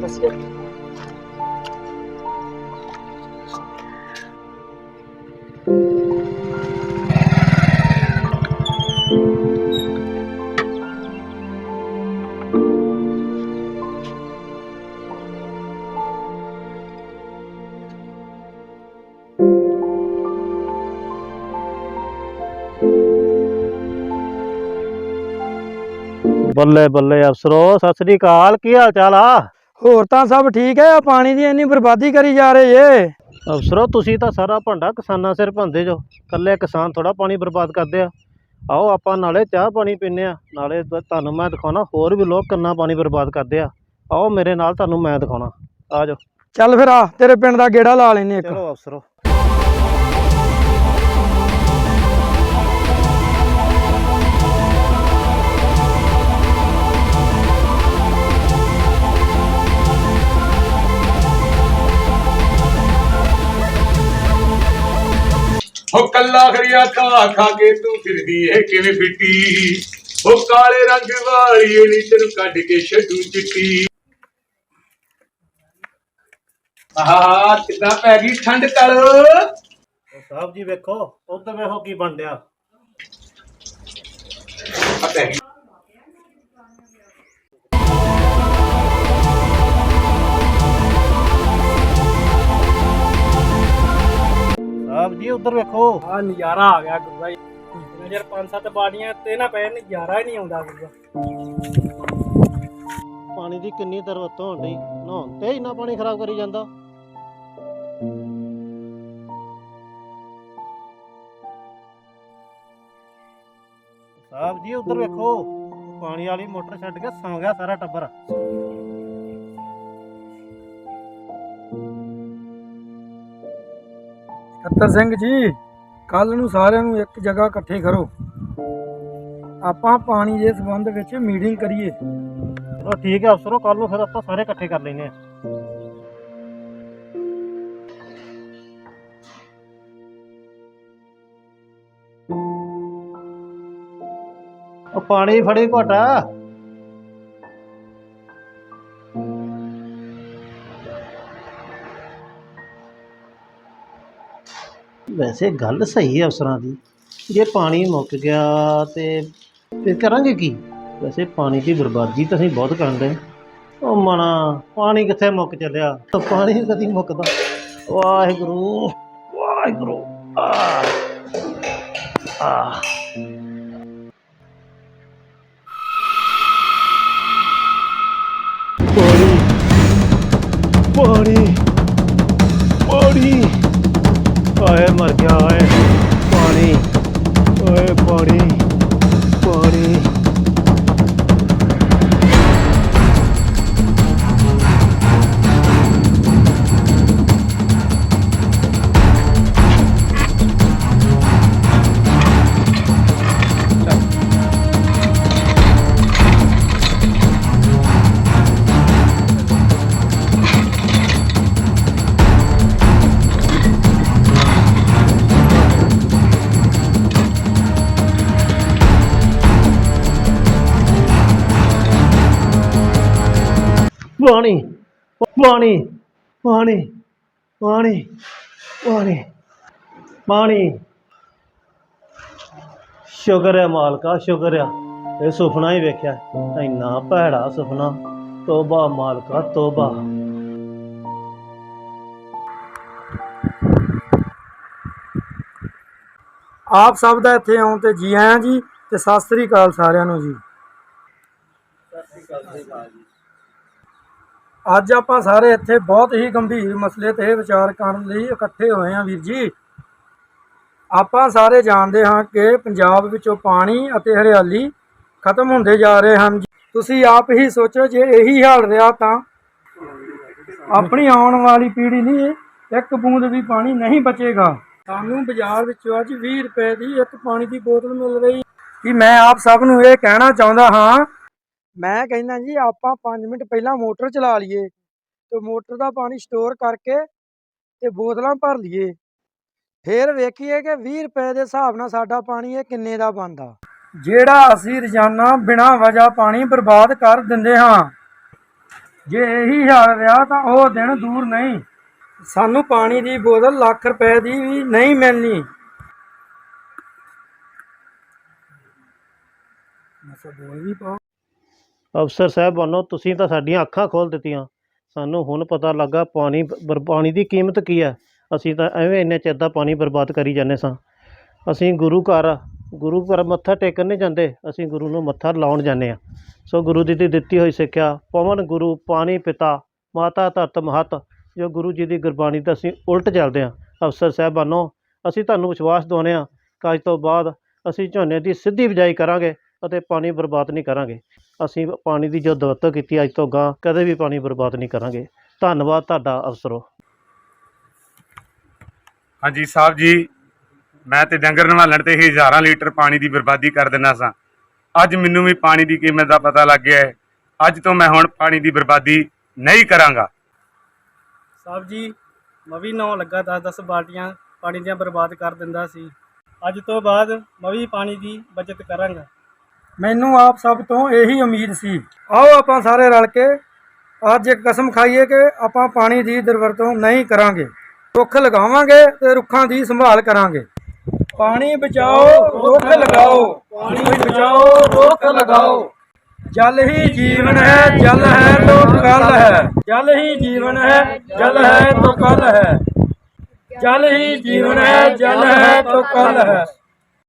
Gracias. ਬੱਲੇ ਬੱਲੇ ਅਫਸਰੋ ਸਤਿ ਸ੍ਰੀ ਅਕਾਲ ਕੀ ਹਾਲ ਚਾਲ ਆ? ਹੋਰ ਤਾਂ ਸਭ ਠੀਕ ਹੈ ਪਾਣੀ ਦੀ ਇੰਨੀ ਬਰਬਾਦੀ ਕਰੀ ਜਾ ਰਹੇ ਏ ਅਫਸਰੋ ਤੁਸੀਂ ਤਾਂ ਸਾਰਾ ਭੰਡਾ ਕਿਸਾਨਾਂ ਸਿਰ ਭੰਦੇ ਜੋ ਕੱਲੇ ਕਿਸਾਨ ਥੋੜਾ ਪਾਣੀ ਬਰਬਾਦ ਕਰਦੇ ਆ। ਆਓ ਆਪਾਂ ਨਾਲੇ ਚਾਹ ਪਾਣੀ ਪੀਨੇ ਆ ਨਾਲੇ ਤੁਹਾਨੂੰ ਮੈਂ ਦਿਖਾਉਣਾ ਹੋਰ ਵੀ ਲੋਕ ਕਿੰਨਾ ਪਾਣੀ ਬਰਬਾਦ ਕਰਦੇ ਆ। ਆਓ ਮੇਰੇ ਨਾਲ ਤੁਹਾਨੂੰ ਮੈਂ ਦਿਖਾਉਣਾ ਆ ਜਾਓ। ਚੱਲ ਫਿਰ ਆ ਤੇਰੇ ਪਿੰਡ ਦਾ ਗੇੜਾ ਲਾ ਲੈਨੇ ਇੱਕ। ਚਲੋ ਅਫਸਰੋ। ਹੋ ਕੱਲਾ ਖਰੀਆ ਖਾ ਖਾ ਕੇ ਤੂੰ ਫਿਰਦੀ ਏ ਕਿਵੇਂ ਫਿੱਟੀ? ਹੋ ਕਾਲੇ ਰੰਗ ਵਾਲੀ ਨੀ ਤੈਨੂੰ ਕੱਢ ਕੇ ਛੱਡੂ ਚਿੱਟੀ। ਆਹਾ ਕਿੱਦਾਂ ਪੈ ਗਈ ਠੰਡ ਤਲ? ਸਾਹਿਬ ਜੀ ਵੇਖੋ ਉਧਰ ਵੇਖੋ ਕੀ ਬਣ ਰਿਹਾ। ਆ ਪੈ ਗਈ। ਜੀ ਉਧਰ ਵੇਖੋ। ਆ ਨਜ਼ਾਰਾ ਆ ਗਿਆ ਗੁਰੂਆ ਯਾਰ ਪੰਜ ਸੱਤ ਬਾੜੀਆਂ ਤੇ ਨਾ ਪੈ ਨਜ਼ਾਰਾ ਹੀ ਨਹੀਂ ਆਉਂਦਾ ਗੁਰੂਆ। ਪਾਣੀ ਦੀ ਕਿੰਨੀ ਦਰਵਤ ਹੋਣ ਡਈ। ਨਹਾਉਣ ਤੇ ਇੰਨਾ ਪਾਣੀ ਖਰਾਬ ਕਰੀ ਜਾਂਦਾ। ਸਾਹਿਬ ਜੀ ਉਧਰ ਵੇਖੋ। ਪਾਣੀ ਵਾਲੀ ਮੋਟਰ ਛੱਡ ਕੇ ਸੌਂ ਗਿਆ ਸਾਰਾ ਟੱਬਰ। ਖੱਤਰ ਸਿੰਘ ਜੀ ਕੱਲ ਨੂੰ ਸਾਰਿਆਂ ਨੂੰ ਇੱਕ ਜਗ੍ਹਾ ਇਕੱਠੇ ਕਰੋ। ਆਪਾਂ ਪਾਣੀ ਦੇ ਸੰਬੰਧ ਵਿੱਚ ਮੀਟਿੰਗ ਕਰੀਏ। ਚਲੋ ਠੀਕ ਹੈ, ਅਫਸਰੋ ਕੱਲ ਨੂੰ ਫਿਰ ਆਪਾਂ ਸਾਰੇ ਇਕੱਠੇ ਕਰ ਲੈਨੇ ਆ ਉਹ ਪਾਣੀ ਫੜੀ ਘੋਟਾ। ਵੈਸੇ ਗੱਲ ਸਹੀ ਹੈ ਅਫਸਰਾਂ ਦੀ। ਜੇ ਪਾਣੀ ਮੁੱਕ ਗਿਆ ਤੇ ਫਿਰ ਕਰਾਂਗੇ ਕੀ? ਵੈਸੇ ਪਾਣੀ ਦੀ ਬਰਬਾਦੀ ਤਾਂ ਅਸੀਂ ਬਹੁਤ ਕਰਦੇ ਉਹ ਮਣਾ, ਪਾਣੀ ਕਿੱਥੇ ਮੁੱਕ ਚੱਲਿਆ? ਤਾਂ ਪਾਣੀ ਕਦੀ ਮੁੱਕਦਾ। ਵਾਹਿਗੁਰੂ ਵਾਹਿਗੁਰੂ। ਆ ਆ ਪਾਣੀ ਪਾਣੀ ਪਾਣੀ ਪਾਣੀ ਪਾਣੀ ਪਾਣੀ। ਸ਼ੁਕਰ ਹੈ ਮਾਲਕਾ, ਸ਼ੁਕਰ ਆ। ਇਹ ਸੁਪਨਾ ਹੀ ਵੇਖਿਆ, ਇੰਨਾ ਭੈੜਾ ਸੁਪਨਾ। ਤੋਬਾ ਮਾਲਕਾ, ਤੋਬਾ। ਆਪ ਸਭ ਦਾ ਇੱਥੇ ਆਉਣ ਤੇ ਜੀ ਆਇਆਂ ਜੀ, ਤੇ ਸਤਿ ਸ੍ਰੀ ਅਕਾਲ ਸਾਰਿਆਂ ਨੂੰ ਜੀ। ਅੱਜ ਆਪਾਂ ਸਾਰੇ ਇੱਥੇ ਬਹੁਤ ਹੀ ਗੰਭੀਰ ਮਸਲੇ ਤੇ ਵਿਚਾਰ ਕਰਨ ਲਈ ਇਕੱਠੇ ਹੋਏ ਹਾਂ ਵੀਰ ਜੀ। ਆਪਾਂ ਸਾਰੇ ਜਾਣਦੇ ਹਾਂ ਕਿ ਪੰਜਾਬ ਵਿੱਚੋਂ ਪਾਣੀ ਅਤੇ ਹਰਿਆਲੀ ਖਤਮ ਹੁੰਦੇ ਜਾ ਰਹੇ ਹਨ ਤੁਸੀਂ ਆਪ ਹੀ ਸੋਚੋ ਜੇ ਇਹੀ ਹਾਲ ਰਿਹਾ ਤਾਂ ਆਪਣੀ ਆਉਣ ਵਾਲੀ ਪੀੜ੍ਹੀ ਲਈ ਇੱਕ ਬੂੰਦ ਵੀ ਪਾਣੀ ਨਹੀਂ ਬਚੇਗਾ। ਸਾਨੂੰ ਬਾਜ਼ਾਰ ਵਿੱਚੋਂ ਅੱਜ 20 ਰੁਪਏ ਦੀ ਇੱਕ ਪਾਣੀ ਦੀ ਬੋਤਲ ਮਿਲ ਰਹੀ। ਕਿ ਮੈਂ ਆਪ ਸਭ ਨੂੰ ਇਹ ਕਹਿਣਾ ਚਾਹੁੰਦਾ ਹਾਂ ਮੈਂ ਕਹਿੰਦਾ ਜੀ, ਆਪਾਂ 5 ਮਿੰਟ ਪਹਿਲਾਂ ਮੋਟਰ ਚਲਾ ਲਈਏ ਤੇ ਮੋਟਰ ਦਾ ਪਾਣੀ ਸਟੋਰ ਕਰਕੇ ਤੇ ਬੋਤਲਾਂ ਭਰ ਲਈਏ। ਫੇਰ ਵੇਖੀਏ ਕਿ 20 ਰੁਪਏ ਦੇ ਹਿਸਾਬ ਨਾਲ ਸਾਡਾ ਪਾਣੀ ਇਹ ਕਿੰਨੇ ਦਾ ਬਣਦਾ। ਜਿਹੜਾ ਅਸੀਂ ਰੋਜ਼ਾਨਾ ਬਿਨਾਂ ਵਜ੍ਹਾ ਪਾਣੀ ਬਰਬਾਦ ਕਰ ਦਿੰਦੇ ਹਾਂ, ਜੇ ਇਹੀ ਹਾਲ ਰਿਹਾ ਤਾਂ ਉਹ ਦਿਨ ਦੂਰ ਨਹੀਂ। ਸਾਨੂੰ ਪਾਣੀ ਦੀ ਬੋਤਲ ਲੱਖ ਰੁਪਏ ਦੀ ਵੀ ਨਹੀਂ ਮਿਲਣੀ। ਮਸਾ ਬੋਲ ਵੀ ਪਾਓ। ਅਫਸਰ ਸਾਹਿਬਾਨੋ ਤੁਸੀਂ ਤਾਂ ਸਾਡੀਆਂ ਅੱਖਾਂ ਖੋਲ ਦਿੱਤੀਆਂ। ਸਾਨੂੰ ਹੁਣ ਪਤਾ ਲੱਗਾ ਪਾਣੀ ਬਰ- ਪਾਣੀ ਦੀ ਕੀਮਤ ਕੀ ਹੈ। ਅਸੀਂ ਤਾਂ ਐਵੇਂ ਇੰਨੇ ਚਿਰ ਦਾ ਪਾਣੀ ਬਰਬਾਦ ਕਰੀ ਜਾਂਦੇ ਸਾਂ। ਅਸੀਂ ਗੁਰੂ ਘਰ ਗੁਰੂ ਘਰ ਮੱਥਾ ਟੇਕਣ ਨਹੀਂ ਜਾਂਦੇ। ਅਸੀਂ ਗੁਰੂ ਨੂੰ ਮੱਥਾ ਲਾਉਣ ਜਾਂਦੇ ਆ ਸੋ ਗੁਰੂ ਜੀ ਦੀ ਦਿੱਤੀ ਹੋਈ ਸਿੱਖਿਆ, ਪਵਨ ਗੁਰੂ, ਪਾਣੀ ਪਿਤਾ, ਮਾਤਾ ਧਰਤ ਮਹਤ, ਜੋ ਗੁਰੂ ਜੀ ਦੀ ਗੁਰਬਾਣੀ ਦਾ ਅਸੀਂ ਉਲਟ ਚੱਲਦੇ ਹਾਂ। ਅਫਸਰ ਸਾਹਿਬਾਨੋ ਅਸੀਂ ਤੁਹਾਨੂੰ ਵਿਸ਼ਵਾਸ ਦਿਵਾਉਂਦੇ ਹਾਂ। ਕਿ ਅੱਜ ਤੋਂ ਬਾਅਦ ਅਸੀਂ ਝੋਨੇ ਦੀ ਸਿੱਧੀ ਬਿਜਾਈ ਕਰਾਂਗੇ ਅਤੇ ਪਾਣੀ ਬਰਬਾਦ ਨਹੀਂ ਕਰਾਂਗੇ। ਅਸੀਂ ਪਾਣੀ ਦੀ ਜੋ ਦੁਰਵਰਤੋਂ ਕੀਤੀ ਅੱਜ ਤੋਂ ਗਾਂ ਕਦੇ ਵੀ ਪਾਣੀ ਬਰਬਾਦ ਨਹੀਂ ਕਰਾਂਗੇ। ਧੰਨਵਾਦ ਤੁਹਾਡਾ ਅਫਸਰੋ। ਹਾਂਜੀ ਸਾਹਿਬ ਜੀ ਮੈਂ ਤੇ ਡੰਗਰ ਨਵਾਲਣ ਤੇ ਹੀ ਹਜ਼ਾਰਾਂ ਲੀਟਰ ਪਾਣੀ ਦੀ ਬਰਬਾਦੀ ਕਰ ਦਿੰਦਾ ਸਾਂ। ਅੱਜ ਮੈਨੂੰ ਵੀ ਪਾਣੀ ਦੀ ਕੀਮਤ ਦਾ ਪਤਾ ਲੱਗ ਗਿਆ ਹੈ। ਅੱਜ ਤੋਂ ਮੈਂ ਹੁਣ ਪਾਣੀ ਦੀ ਬਰਬਾਦੀ ਨਹੀਂ ਕਰਾਂਗਾ। ਸਾਹਿਬ ਜੀ ਮੈਂ ਵੀ ਨਹਾਉਣ ਲੱਗਾ 10-10 ਬਾਲਟੀਆਂ ਪਾਣੀ ਦੀਆਂ ਬਰਬਾਦ ਕਰ ਦਿੰਦਾ ਸੀ। ਅੱਜ ਤੋਂ ਬਾਅਦ ਮੈਂ ਵੀ ਪਾਣੀ ਦੀ ਬਚਤ ਕਰਾਂਗਾ। ਮੈਨੂੰ ਆਪ ਸਭ ਤੋਂ ਇਹੀ ਉਮੀਦ ਸੀ। ਆਓ ਆਪਾਂ ਸਾਰੇ ਰਲ ਕੇ ਅੱਜ ਇੱਕ ਕਸਮ ਖਾਈਏ ਕਿ ਆਪਾਂ ਪਾਣੀ ਦੀ ਦੁਰਵਰਤੋਂ ਨਹੀਂ ਕਰਾਂਗੇ। ਰੁੱਖ ਲਗਾਵਾਂਗੇ ਤੇ ਰੁੱਖਾਂ ਦੀ ਸੰਭਾਲ ਕਰਾਂਗੇ। ਪਾਣੀ ਬਚਾਓ, ਰੁੱਖ ਲਗਾਓ। ਪਾਣੀ ਬਚਾਓ, ਰੁੱਖ ਲਗਾਓ। ਜਲ ਹੀ ਜੀਵਨ ਹੈ, ਜਲ ਹੈ ਤੋ ਕਲ ਹੈ। ਜਲ ਹੀ ਜੀਵਨ ਹੈ, ਜਲ ਹੈ ਤੋ ਕਲ ਹੈ। ਜਲ ਹੀ ਜੀਵਨ ਹੈ, ਜਲ ਹੈ ਤੋ ਕਲ ਹੈ।